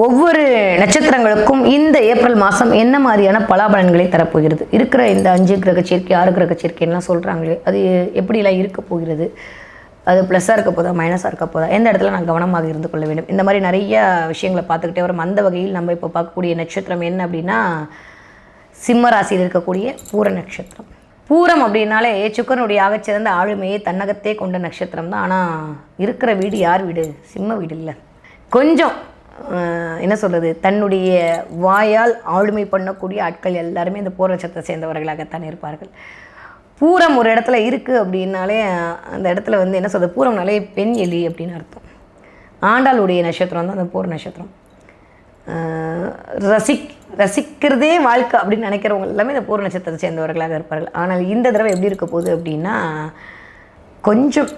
ஒவ்வொரு நட்சத்திரங்களுக்கும் இந்த ஏப்ரல் மாதம் என்ன மாதிரியான பலாபலன்களை தரப்போகிறது? இருக்கிற இந்த அஞ்சு கிரக சேர்க்கை ஆறு கிரக சேர்க்கைலாம் சொல்கிறாங்களே அது எப்படிலாம் இருக்க போகிறது? அது ப்ளஸ்ஸாக இருக்க போதா மைனஸாக இருக்க போதா? எந்த இடத்துல நான் கவனமாக இருந்து கொள்ள வேண்டும்? இந்த மாதிரி நிறைய விஷயங்களை பார்த்துக்கிட்டே வரும். அந்த வகையில் நம்ம இப்போ பார்க்கக்கூடிய நட்சத்திரம் என்ன அப்படின்னா சிம்ம ராசியில் இருக்கக்கூடிய பூர நட்சத்திரம். பூரம் அப்படின்னாலே சுக்கரனுடைய ஆகச்சிறந்த ஆளுமையை தன்னகத்தே கொண்ட நட்சத்திரம் தான். ஆனால் இருக்கிற வீடு யார் வீடு? சிம்ம வீடு இல்லை. கொஞ்சம் என்ன சொல்கிறது தன்னுடைய வாயால் ஆளுமை பண்ணக்கூடிய ஆட்கள் எல்லாருமே இந்த பூர நட்சத்திரத்தை சேர்ந்தவர்களாகத்தான் இருப்பார்கள். பூரம் ஒரு இடத்துல இருக்குது அப்படின்னாலே அந்த இடத்துல வந்து என்ன சொல்கிறது பூரம்னாலே பெண் எலி அப்படின்னு அர்த்தம். ஆண்டாளுடைய நட்சத்திரம் தான் அந்த பூர நட்சத்திரம். ரசிக் ரசிக்கிறதே வாழ்க்கை அப்படின்னு நினைக்கிறவங்க எல்லாமே இந்த பூர்ண நட்சத்திரத்தை சேர்ந்தவர்களாக இருப்பார்கள். ஆனால் இந்த தடவை எப்படி இருக்க போகுது அப்படின்னா கொஞ்சம்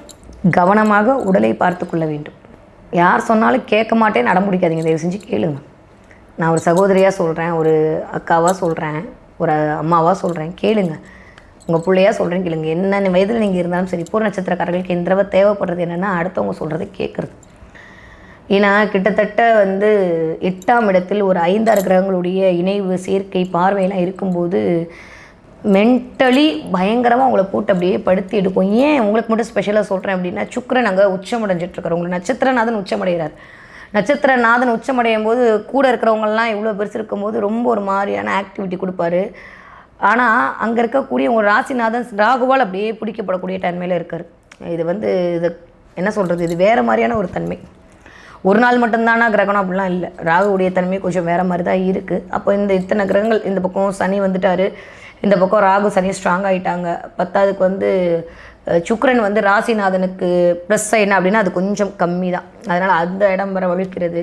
கவனமாக உடலை பார்த்து கொள்ள வேண்டும். யார் சொன்னாலும் கேட்க மாட்டேன் நட முடிக்காதீங்க தயவு செஞ்சு கேளுங்க. நான் ஒரு சகோதரியாக சொல்கிறேன் ஒரு அக்காவாக சொல்கிறேன் ஒரு அம்மாவாக சொல்கிறேன் கேளுங்க. உங்கள் பிள்ளையா சொல்கிறேன் கேளுங்க. என்னென்ன வயதில் நீங்கள் இருந்தாலும் சரி பூர் நட்சத்திரக்காரர்களுக்கு இந்த தடவை தேவைப்படுறது என்னென்னா அடுத்தவங்க சொல்கிறதை கேட்குறது. ஏன்னா கிட்டத்தட்ட வந்து எட்டாம் இடத்தில் ஒரு ஐந்தாறு கிரகங்களுடைய இணைவு சேர்க்கை பார்வையெல்லாம் இருக்கும்போது மென்டலி பயங்கரமாக உங்களை போட்டு அப்படியே படுத்தி எடுக்கும். ஏன் உங்களுக்கு மட்டும் ஸ்பெஷலாக சொல்கிறேன் அப்படின்னா சுக்கிரன் அங்கே உச்சமடைஞ்சிட்டு இருக்காரு உங்களுக்கு நட்சத்திரநாதன் உச்சமடைகிறார். நட்சத்திரநாதன் உச்சமடையும் போது கூட இருக்கிறவங்கலாம் இவ்வளோ பெருசு இருக்கும்போது ரொம்ப ஒரு மாதிரியான ஆக்டிவிட்டி கொடுப்பாரு. ஆனால் அங்கே இருக்கக்கூடிய உங்கள் ராசிநாதன் ராகுவால் அப்படியே பிடிக்கப்படக்கூடிய தன்மையில் இருக்கார். இது வந்து இது என்ன சொல்கிறது இது வேறு மாதிரியான ஒரு தன்மை. ஒரு நாள் மட்டும்தானா கிரகணம்? அப்படிலாம் இல்லை. ராகுவுடைய தன்மை கொஞ்சம் வேறு மாதிரி தான் இருக்குது அப்போ இந்த இத்தனை கிரகங்கள் இந்த பக்கம் சனி வந்துட்டார். இந்த பக்கம் ராகு சனி ஸ்ட்ராங் ஆகிட்டாங்க பத்தாவதுக்கு வந்து சுக்ரன் வந்து ராசிநாதனுக்கு ப்ளஸ் என்ன அப்படின்னா அது கொஞ்சம் கம்மி தான் அதனால் அந்த இடம் வர வலிக்கிறது.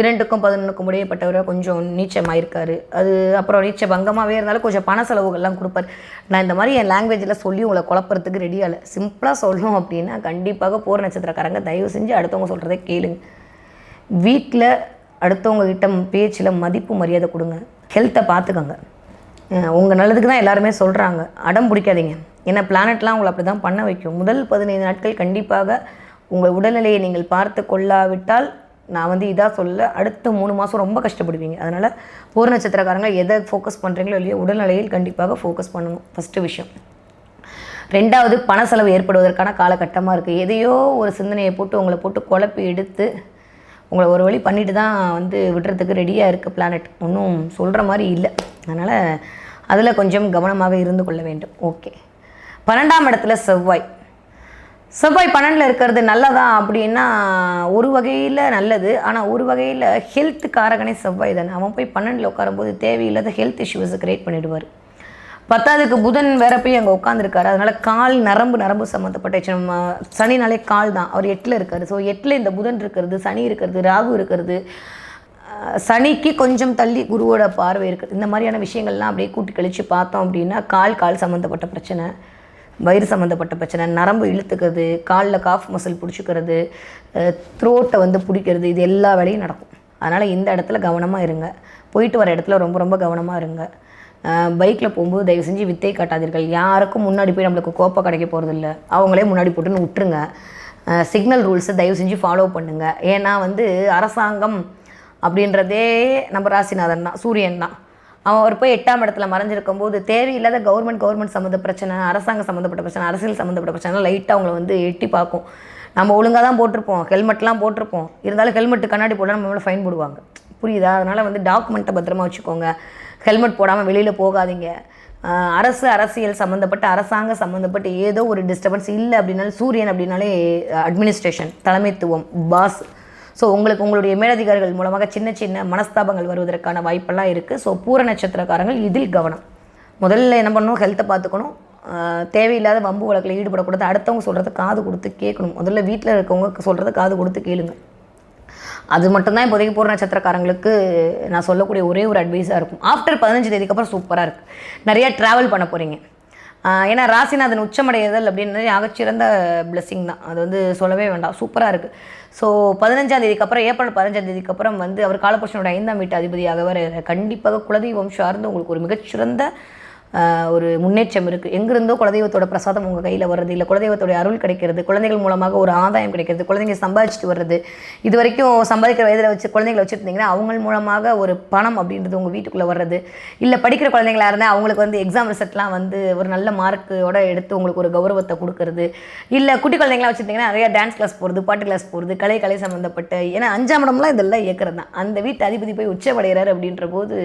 இரண்டுக்கும் பதினொன்றுக்கும் முடியப்பட்டவராக கொஞ்சம் நீச்சமாயிருக்காரு. அது அப்புறம் நீச்ச பங்கமாகவே இருந்தாலும் கொஞ்சம் பண செலவுகள்லாம் கொடுப்பார். நான் இந்த மாதிரி என் லாங்குவேஜில் சொல்லி உங்களை குழப்பறதுக்கு ரெடியாக இல்லை. சிம்பிளாக சொல்லணும் அப்படின்னா கண்டிப்பாக போர் நட்சத்திரக்காரங்க தயவு செஞ்சு அடுத்தவங்க சொல்கிறத கேளுங்க. வீட்டில் அடுத்தவங்க கிட்ட பேச்சில் மதிப்பு மரியாதை கொடுங்க. ஹெல்த்தை பார்த்துக்கோங்க. உங்கள் நல்லதுக்கு தான் எல்லாருமே சொல்கிறாங்க அடம் பிடிக்காதீங்க. ஏன்னா பிளானட்லாம் உங்களை அப்படி தான் பண்ண வைக்கும். முதல் பதினைந்து நாட்கள் கண்டிப்பாக உங்கள் உடல்நிலையை நீங்கள் பார்த்து கொள்ளாவிட்டால் நான் வந்து இதாக சொல்ல அடுத்த மூணு மாதம் ரொம்ப கஷ்டப்படுவீங்க. அதனால் பூர நட்சத்திரக்காரங்க எதை ஃபோக்கஸ் பண்ணுறீங்களோ இல்லையோ உடல்நிலையில் கண்டிப்பாக ஃபோக்கஸ் பண்ணணும். ஃபஸ்ட்டு விஷயம். ரெண்டாவது பண செலவு ஏற்படுவதற்கான காலகட்டமாக இருக்குது எதையோ ஒரு சிந்தனையை போட்டு உங்களை போட்டு குழப்பி எடுத்து உங்களை ஒரு வழி பண்ணிட்டு தான் வந்து விடுறதுக்கு ரெடியாக இருக்குது பிளானட் ஒன்றும் சொல்கிற மாதிரி இல்லை. அதனால் அதில் கொஞ்சம் கவனமாக இருந்து கொள்ள வேண்டும். ஓகே. பன்னெண்டாம் இடத்துல செவ்வாய். செவ்வாய் பன்னெண்டில் இருக்கிறது நல்லதா அப்படின்னா ஒரு வகையில் நல்லது. ஆனால் ஒரு வகையில் ஹெல்த் காரகனே செவ்வாய் தானே. அவன் போய் பன்னெண்டில் உட்காரும்போது தேவையில்லாத ஹெல்த் இஷ்யூஸை கிரியேட் பண்ணிடுவார். பத்தாவதுக்கு புதன் வேற போய் அங்கே உட்காந்துருக்காரு அதனால் கால் நரம்பு நரம்பு சம்மந்தப்பட்ட நம்ம சனினாலே கால் தான். அவர் எட்டில் இருக்கார். ஸோ எட்டில் இந்த புதன் இருக்கிறது சனி இருக்கிறது ராகு இருக்கிறது. சனிக்கு கொஞ்சம் தள்ளி குருவோட பார்வை இருக்குது. இந்த மாதிரியான விஷயங்கள்லாம் அப்படியே கூட்டி கழித்து பார்த்தோம் அப்படின்னா கால் கால் சம்மந்தப்பட்ட பிரச்சனை வயிறு சம்மந்தப்பட்ட பிரச்சனை நரம்பு இழுத்துக்கிறது காலில் காஃப் மசில் பிடிச்சிக்கிறது த்ரோட்டை வந்து பிடிக்கிறது இது எல்லா வேலையும் நடக்கும். அதனால் இந்த இடத்துல கவனமாக இருங்க. போயிட்டு வர இடத்துல ரொம்ப ரொம்ப கவனமாக இருங்க. பைக்கில் போகும்போது தயவு செஞ்சு வித்தை காட்டாதீர்கள். யாருக்கும் முன்னாடி போய் நம்மளுக்கு கோப்பை கிடைக்க போகிறதில்ல அவங்களே முன்னாடி போட்டுன்னு விட்டுருங்க. சிக்னல் ரூல்ஸை தயவு செஞ்சு ஃபாலோ பண்ணுங்கள் ஏன்னா வந்து அரசாங்கம் அப்படின்றதே நம்ம ராசிநாதன் தான் சூரியன் தான். அவன் அவர் போய் எட்டாம் இடத்துல மறைஞ்சிருக்கும் போது தேவையில்லாத கவர்மெண்ட் கவர்மெண்ட் சம்மந்த பிரச்சனை அரசாங்கம் சம்மந்தப்பட்ட பிரச்சனை அரசியல் சம்மந்தப்பட்ட பிரச்சனை லைட்டாக அவங்கள வந்து எட்டி பார்க்கும். நம்ம ஒழுங்காக தான் போட்டிருப்போம் ஹெல்மெட்லாம் போட்டிருப்போம். இருந்தாலும் ஹெல்மெட் கண்ணாடி போட்டால் நம்ம ஃபைன் போடுவாங்க. புரியுதா? அதனால் வந்து டாக்குமெண்ட்டை பத்திரமா வச்சுக்கோங்க. ஹெல்மெட் போடாமல் வெளியில் போகாதீங்க. அரசு அரசியல் சம்மந்தப்பட்ட அரசாங்கம் சம்மந்தப்பட்ட ஏதோ ஒரு டிஸ்டர்பன்ஸ் இல்லை அப்படின்னாலும் சூரியன் அப்படின்னாலே அட்மினிஸ்ட்ரேஷன் தலைமைத்துவம் பாஸ் ஸோ உங்களுக்கு உங்களுடைய மேலதிகாரிகள் மூலமாக சின்ன சின்ன மனஸ்தாபங்கள் வருவதற்கான வாய்ப்பெல்லாம் இருக்குது ஸோ பூர நட்சத்திரக்காரங்கள் இதில் கவனம். முதல்ல என்ன பண்ணணும்? ஹெல்த்தை பார்த்துக்கணும். தேவையில்லாத வம்பு வழக்கில் ஈடுபடக்கூடாது. அடுத்தவங்க சொல்கிறத காது கொடுத்து கேட்கணும். முதல்ல வீட்டில் இருக்கவங்க சொல்கிறத காது கொடுத்து கேளுங்க. அது மட்டும்தான் இப்போதைக்கு பூர்ண நட்சத்திரக்காரங்களுக்கு நான் சொல்லக்கூடிய ஒரே ஒரு அட்வைஸாக இருக்கும். ஆஃப்டர் பதினஞ்சு தேதிக்கு அப்புறம் சூப்பராக இருக்குது நிறையா ட்ராவல் பண்ண போகிறீங்க ஏன்னா ராசிநாதன் உச்சமடைதல் அப்படின்றது ஆகச்சிறந்த பிளெஸ்ஸிங் தான். அது வந்து சொல்லவே வேண்டாம். சூப்பராக இருக்குது ஸோ பதினஞ்சாம் தேதிக்கு அப்புறம் ஏப்ரல் பதினஞ்சாம் தேதிக்கு அப்புறம் வந்து அவர் காலபுருஷனோட ஐந்தாம் வீட்டு அதிபதியாக வர கண்டிப்பாக குலதெய்வம் சார்ந்து உங்களுக்கு ஒரு மிகச்சிறந்த ஒரு முன்னேற்றம் இருக்குது எங்கேருந்தோ குலதெய்வத்தோட பிரசாதம் உங்கள் கையில் வர்றது இல்லை குலதெய்வத்தோட அருள் கிடைக்கிறது குழந்தைகள் மூலமாக ஒரு ஆதாயம் கிடைக்கிறது குழந்தைங்க சம்பாதிச்சுட்டு வர்றது இது வரைக்கும் சம்பாதிக்கிற வயதில் வச்சு குழந்தைங்களை வச்சுருந்தீங்கன்னா அவங்க மூலமாக ஒரு பணம் அப்படின்றது உங்கள் வீட்டுக்குள்ளே வர்றது. இல்லை படிக்கிற குழந்தைங்களா இருந்தால் அவங்களுக்கு வந்து எக்ஸாம் ரிசல்ட்லாம் வந்து ஒரு நல்ல மார்க்கோட எடுத்து உங்களுக்கு ஒரு கௌரவத்தை கொடுக்கறது. இல்லை குட்டி குழந்தைங்களாம் வச்சுருந்தீங்கன்னா நிறைய டான்ஸ் கிளாஸ் போகிறது பாட்டு கிளாஸ் போகிறது கலை கலை சம்மந்தப்பட்ட ஏன்னா அஞ்சாம் இடம்லாம் இதெல்லாம் இயக்கிறது தான் அந்த வீட்டு அதிபதி போய் உச்சமடைகிறார் அப்படின்ற போது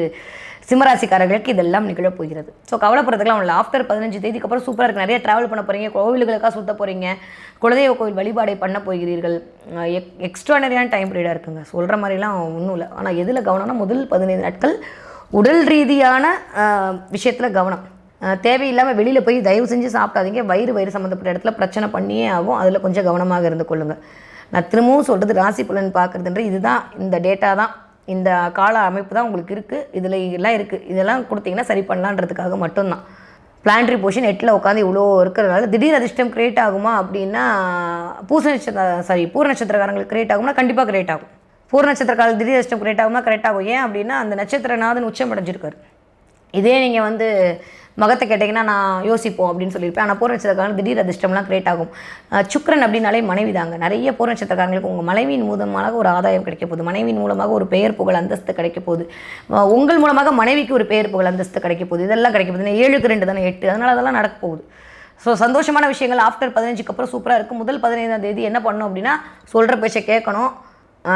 சிம்மராசிக்காரர்களுக்கு இதெல்லாம் நிகழப் போகிறது ஸோ கவலைப்படுறதுக்குலாம் உள்ள ஆஃப்டர் பதினஞ்சு தேதிக்கு அப்புறம் சூப்பராக இருக்குது நிறைய ட்ராவல் பண்ண போகிறீங்க கோவில்களுக்காக சுத்த போகிறீங்க குலதெய்வ கோவில் வழிபாடை பண்ண போகிறீர்கள். எக் எக்ஸ்ட்ரானரியான டைம் பீரியடாக இருக்குங்க. சொல்கிற மாதிரிலாம் ஒன்றும் இல்லை. ஆனால் எதில் கவனம்னா முதல் பதினைந்து நாட்கள் உடல் ரீதியான விஷயத்தில் கவனம். தேவையில்லாமல் வெளியில் போய் தயவு செஞ்சு சாப்பிடாதீங்க. வயிறு வயிறு சம்மந்தப்பட்ட இடத்துல பிரச்சனை பண்ணியே ஆகும். அதில் கொஞ்சம் கவனமாக இருந்து கொள்ளுங்கள் நான் திரும்பவும் சொல்கிறது ராசி பலன் பார்க்குறதுன்ற இதுதான். இந்த டேட்டா தான். இந்த கால அமைப்பு தான் உங்களுக்கு இருக்குது இதில் எல்லாம் இருக்குது இதெல்லாம் கொடுத்தீங்கன்னா சரி பண்ணலான்றதுக்காக மட்டும்தான். பிளான்ட்ரி பொசிஷன் எட்டில் உட்காந்து இவ்வளோ இருக்கிறதுனால திடீர் அதிர்ஷ்டம் கிரியேட் ஆகுமா அப்படின்னா பூச நட்சத்திர சாரி பூர நட்சத்திரக்காரங்களுக்கு கிரியேட் ஆகும்னா கண்டிப்பாக கிரியேட் ஆகும். பூர நட்சத்திரக்காரர்கள் திடீர் அதிர்ஷ்டம் கிரியேட் ஆகுமா கரெக்ட் ஆகும். ஏன் அப்படின்னா அந்த நட்சத்திரநாதன் உச்சம் அடைஞ்சிருக்காரு. இதே நீங்கள் வந்து மகத்தை கேட்டிங்கன்னா நான் யோசிப்போம் அப்படின்னு சொல்லியிருப்பேன். ஆனால் போர் நட்சத்திரக்காரங்க திடீர் அதிர்ஷ்டம்லாம் கிரியேட் ஆகும். சுக்கரன் சுக்கிரன் அப்படின்னாலே மனைவி தாங்க. நிறைய போர் நட்சத்திரக்காரங்களுக்கு உங்கள் மனைவியின் மூலமாக ஒரு ஆதாயம் கிடைக்க போகுது. மனைவியின் மூலமாக ஒரு பெயர் புகழ் அந்தஸ்து கிடைக்க போகுது. உங்கள் மூலமாக மனைவிக்கு ஒரு பெயர் புகழ் அந்தஸ்து கிடைக்க போகுது. இதெல்லாம் கிடைக்க போகுது. ஏழுக்கு ரெண்டு தானே எட்டு. அதனால அதெல்லாம் நடக்க போகுது. ஸோ சந்தோஷமான விஷயங்கள். ஆஃப்டர் பதினஞ்சுக்கு அப்புறம் சூப்பராக இருக்கும் முதல் பதினைந்தாம் தேதி என்ன பண்ணணும் அப்படின்னா சொல்கிற பேச்சை கேட்கணும்.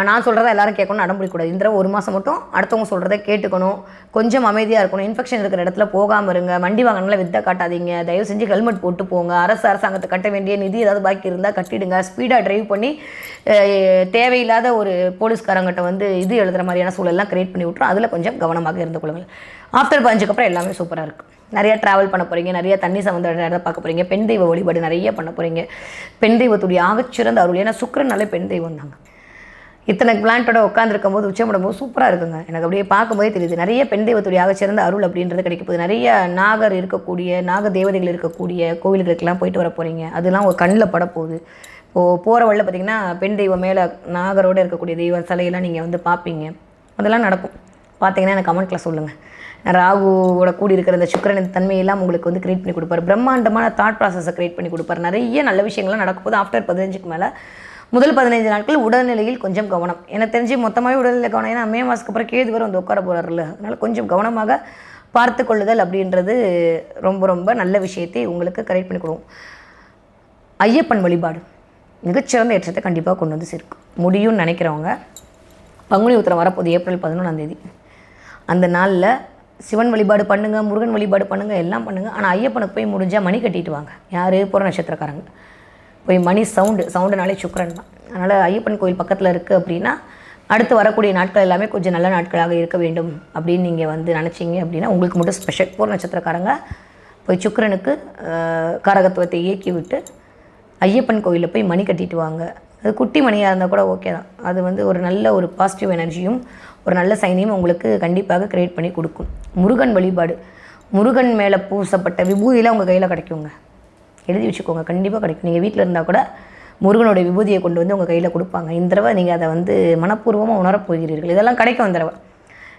நான் சொல்கிறத எல்லாரும் கேட்கணும் அடம்பிடிக்கூடாது இந்த தடவை ஒரு மாதம் மட்டும் அடுத்தவங்க சொல்கிறத கேட்டுக்கணும். கொஞ்சம் அமைதியாக இருக்கணும். இன்ஃபெக்ஷன் இருக்கிற இடத்துல போகாமல் இருங்க. வண்டி வாங்கினால வித்த காட்டாதீங்க. தயவு செஞ்சு ஹெல்மெட் போட்டு போங்க. அரசு அரசாங்கத்தை கட்ட வேண்டிய நிதி ஏதாவது பாக்கி இருந்தால் கட்டிடுங்க. ஸ்பீடாக டிரைவ் பண்ணி தேவையில்லாத ஒரு போலீஸ்காரங்கிட்ட வந்து இது எழுதுகிற மாதிரியான சூழல்லாம் கிரியேட் பண்ணி விட்றோம் அதில் கொஞ்சம் கவனமாக இருந்து கொள்ளுங்கள். ஆஃப்டர் பதினஞ்சுக்கு அப்புறம் எல்லாமே சூப்பராக இருக்கும் நிறைய ட்ராவல் பண்ண போகிறீங்க நிறையா தண்ணி சம்மந்த இடத்த பார்க்க போகிறீங்க பெண் தெய்வ வழிபாடு நிறைய பண்ண போகிறீங்க பெண் தெய்வத்துடைய ஆகச்சிறந்த அருள். ஏன்னா சுக்கிரனாலே பெண் தெய்வம் தாங்க இத்தனை பிளான்ட்டோட உட்காந்துருக்கும் போது உச்சமிடும் போது சூப்பராக இருக்குங்க. எனக்கு அப்படியே பார்க்கும்போதே தெரியுது. நிறைய பெண் தெய்வத்துடைய சிறந்த அருள் அப்படின்றது கிடைக்க போகுது நிறைய நாகர் இருக்கக்கூடிய நாக தேவதைகள் இருக்கக்கூடிய கோவில்களுக்கெல்லாம் போயிட்டு வர போகிறீங்க அதெல்லாம் ஒரு கண்ணில் படப்போகுது. போகுது இப்போது போகிற வழியில் பார்த்தீங்கன்னா பெண் தெய்வம் மேலே நாகரோடு இருக்கக்கூடிய தெய்வ சிலையெல்லாம் நீங்கள் வந்து பார்ப்பீங்க. அதெல்லாம் நடக்கும். பார்த்தீங்கன்னா எனக்கு கமெண்ட்டில் சொல்லுங்கள் ராகுவோட கூடி இருக்கிற இந்த சுக்கரனின் தன்மையெல்லாம் உங்களுக்கு வந்து கிரியேட் பண்ணி கொடுப்பாரு. பிரம்மாண்டமான தாட் ப்ராசஸை கிரியேட் பண்ணி கொடுப்பாரு. நிறைய நல்ல விஷயங்கள்லாம் நடக்கும் போது ஆஃப்டர் பதினஞ்சுக்கு மேலே முதல் பதினைந்து நாட்கள் உடல்நிலையில் கொஞ்சம் கவனம். எனக்கு தெரிஞ்சு மொத்தமாகவே உடல்நிலை கவனம். ஏன்னா மே மாதத்துக்கு அப்புறம் கேது வரும் வந்து உட்கார போகிறாருல்ல அதனால் கொஞ்சம் கவனமாக பார்த்து கொள்ளுதல் அப்படின்றது ரொம்ப ரொம்ப நல்ல விஷயத்தை உங்களுக்கு கரெக்ட் பண்ணி கொடுக்கும். ஐயப்பன் வழிபாடு. மிகச்சிறந்த ஏற்றத்தை கண்டிப்பாக கொண்டு வந்து சேர்க்கும். முடியும்னு நினைக்கிறவங்க பங்குனி உத்திரம் வரப்போகுது ஏப்ரல் பதினொன்றாம் தேதி. அந்த நாளில் சிவன் வழிபாடு பண்ணுங்கள் முருகன் வழிபாடு பண்ணுங்கள் எல்லாம் பண்ணுங்கள் ஆனால் ஐயப்பனுக்கு போய் முடிஞ்சால் மணி கட்டிட்டு வாங்க. யார்? புற நட்சத்திரக்காரங்க. போய் மணி சவுண்டு சவுண்டுனாலே சுக்கரன் தான். அதனால் ஐயப்பன் கோயில் பக்கத்தில் இருக்குது அப்படின்னா அடுத்து வரக்கூடிய நாட்கள் எல்லாமே கொஞ்சம் நல்ல நாட்களாக இருக்க வேண்டும் அப்படின்னு நீங்கள் வந்து நினச்சிங்க அப்படின்னா உங்களுக்கு மட்டும் ஸ்பெஷல் பூர நட்சத்திரக்காரங்க போய் சுக்கரனுக்கு காரகத்துவத்தை இயக்கி விட்டு ஐயப்பன் கோயிலில் போய் மணி கட்டிட்டு வாங்க. அது குட்டி மணியாக இருந்தால் கூட ஓகே தான். அது வந்து ஒரு நல்ல ஒரு பாசிட்டிவ் எனர்ஜியும் ஒரு நல்ல சைனையும் உங்களுக்கு கண்டிப்பாக க்ரியேட் பண்ணி கொடுக்கும். முருகன் வழிபாடு. முருகன் மேலே பூசப்பட்ட விபூதியெல்லாம் உங்கள் கையில் கிடைக்குங்க. எழுதி வச்சுக்கோங்க. கண்டிப்பாக கிடைக்கும். நீங்கள் வீட்டில் இருந்தால் கூட முருகனுடைய விபூதியை கொண்டு வந்து உங்கள் கையில் கொடுப்பாங்க. இந்த தடவை நீங்கள் அதை வந்து மனப்பூர்வமாக உணரப் போகிறீர்கள். இதெல்லாம் கிடைக்கும் இந்த தடவை.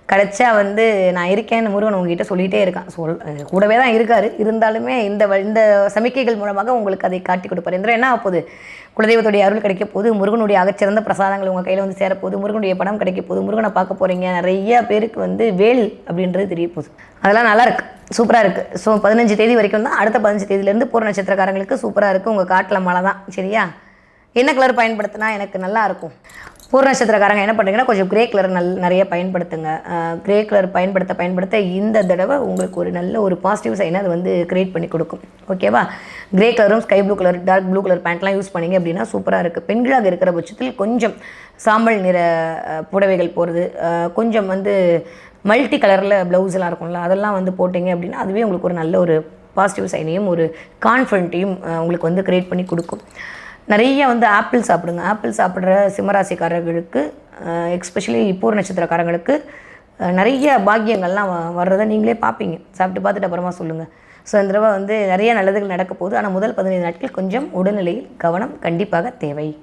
கிடைச்சா வந்து நான் இருக்கேன்னு முருகன் உங்ககிட்ட சொல்லிகிட்டே இருக்கான். சொல் கூடவே தான் இருக்கார். இருந்தாலுமே இந்த வ- இந்த சமிக்கைகள் மூலமாக உங்களுக்கு அதை காட்டி கொடுப்பார். இந்த என்ன ஆக குலதெய்வத்துடைய அருள் கிடைக்க போது முருகனுடைய அகச்சிறந்த பிரசாதங்கள் உங்கள் கையில் வந்து சேரப்போகுது முருகனுடைய படம் கிடைக்க போகுது. முருகனை பார்க்க போகிறீங்க நிறைய பேருக்கு வந்து வேல் அப்படின்றது தெரிய போகுது. அதெல்லாம் நல்லாயிருக்கு சூப்பராக இருக்குது ஸோ பதினஞ்சு தேதி வரைக்கும் தான் அடுத்த பதினஞ்சு தேதியிலேருந்து பூர நட்சத்திரக்காரங்களுக்கு சூப்பராக இருக்குது உங்கள் காட்டில் மழை தான். சரியா? என்ன கலர் பயன்படுத்தினா எனக்கு நல்லா இருக்கும். பூர்ண நட்சத்திரக்காரங்க என்ன பண்ணுறீங்கன்னா கொஞ்சம் கிரே கலர் நல் நிறைய பயன்படுத்துங்க. கிரே கலர் பயன்படுத்த பயன்படுத்த இந்த தடவை உங்களுக்கு ஒரு நல்ல ஒரு பாசிட்டிவ் சைனை அது வந்து கிரியேட் பண்ணி கொடுக்கும். ஓகேவா கிரே கலரும் sky blue colour dark blue colour பேண்ட்லாம் use பண்ணிங்க அப்படின்னா சூப்பராக இருக்குது பெண்களாக இருக்கிற பட்சத்தில் கொஞ்சம் சாம்பல் நிற புடவைகள் போடுறது கொஞ்சம் வந்து மல்டி கலரில் ப்ளவுஸ்லாம் இருக்கும்ல அதெல்லாம் வந்து போட்டிங்க அப்படின்னா அதுவே உங்களுக்கு ஒரு நல்ல ஒரு பாசிட்டிவ் சைனையும் ஒரு கான்ஃபிடென்ட்டையும் உங்களுக்கு வந்து கிரியேட் பண்ணி கொடுக்கும். நிறைய வந்து ஆப்பிள் சாப்பிடுங்க. ஆப்பிள் சாப்பிட்ற சிம்மராசிக்காரர்களுக்கு எக்ஸ்பெஷலி பூர் நட்சத்திரக்காரங்களுக்கு நிறைய பாக்கியங்கள்லாம் வ- வர்றதை நீங்களே பார்ப்பீங்க. சாப்பிட்டு பார்த்துட்டு அப்புறமா சொல்லுங்கள் ஸோ இந்த தடவை வந்து நிறைய நல்லதுகள் நடக்க போகுது. ஆனால் முதல் பதினைந்து நாட்கள் கொஞ்சம் உடல்நிலையில் கவனம் கண்டிப்பாக தேவை.